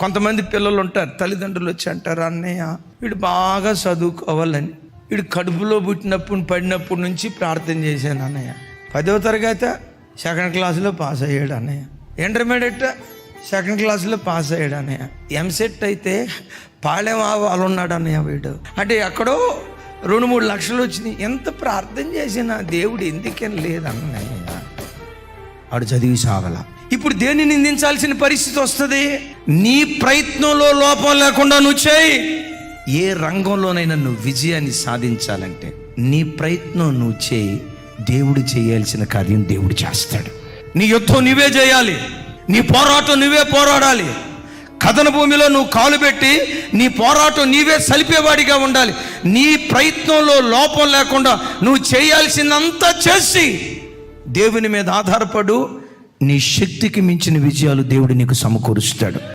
కొంతమంది పిల్లలు ఉంటారు తల్లిదండ్రులు వచ్చి అంటారు అన్నయ్య వీడు బాగా చదువుకోవాలని. వీడు కడుపులో పుట్టినప్పుడు పడినప్పటి నుంచి ప్రార్థన చేశాను అన్నయ్య. పదవ తరగతి సెకండ్ క్లాసులో పాస్ అయ్యాడు అన్నయ్య. ఇంటర్మీడియట్ సెకండ్ క్లాసులో పాస్ అయ్యాడు అన్నయ్య. ఎంసెట్ అయితే పాళెం వాళ్ళు ఉన్నాడు అన్నయ్య వీడు. అంటే ఎక్కడో రెండు మూడు లక్షలు వచ్చినాయి. ఎంత ప్రార్థన చేసినా దేవుడు ఎందుకని లేదన్నయ్య ఆడు చదివి సాగల ఇప్పుడు దేన్ని నిందించాల్సిన పరిస్థితి వస్తుంది? నీ ప్రయత్నంలో లోపం లేకుండా నువ్వు చేయి. ఏ రంగంలోనైనా నువ్వు విజయాన్ని సాధించాలంటే నీ ప్రయత్నం నువ్వు చేయి. దేవుడు చేయాల్సిన కార్యం దేవుడు చేస్తాడు. నీ యుద్ధం నువ్వే చేయాలి. నీ పోరాటం నువ్వే పోరాడాలి. కథన భూమిలో నువ్వు కాలు పెట్టి నీ పోరాటం నీవే సలిపేవాడిగా ఉండాలి. నీ ప్రయత్నంలో లోపం లేకుండా నువ్వు చేయాల్సిందంతా చేసి దేవుని మీద ఆధారపడు నీ శక్తికి మించిన విజయాలు దేవుడు నీకు సమకూరుస్తాడు.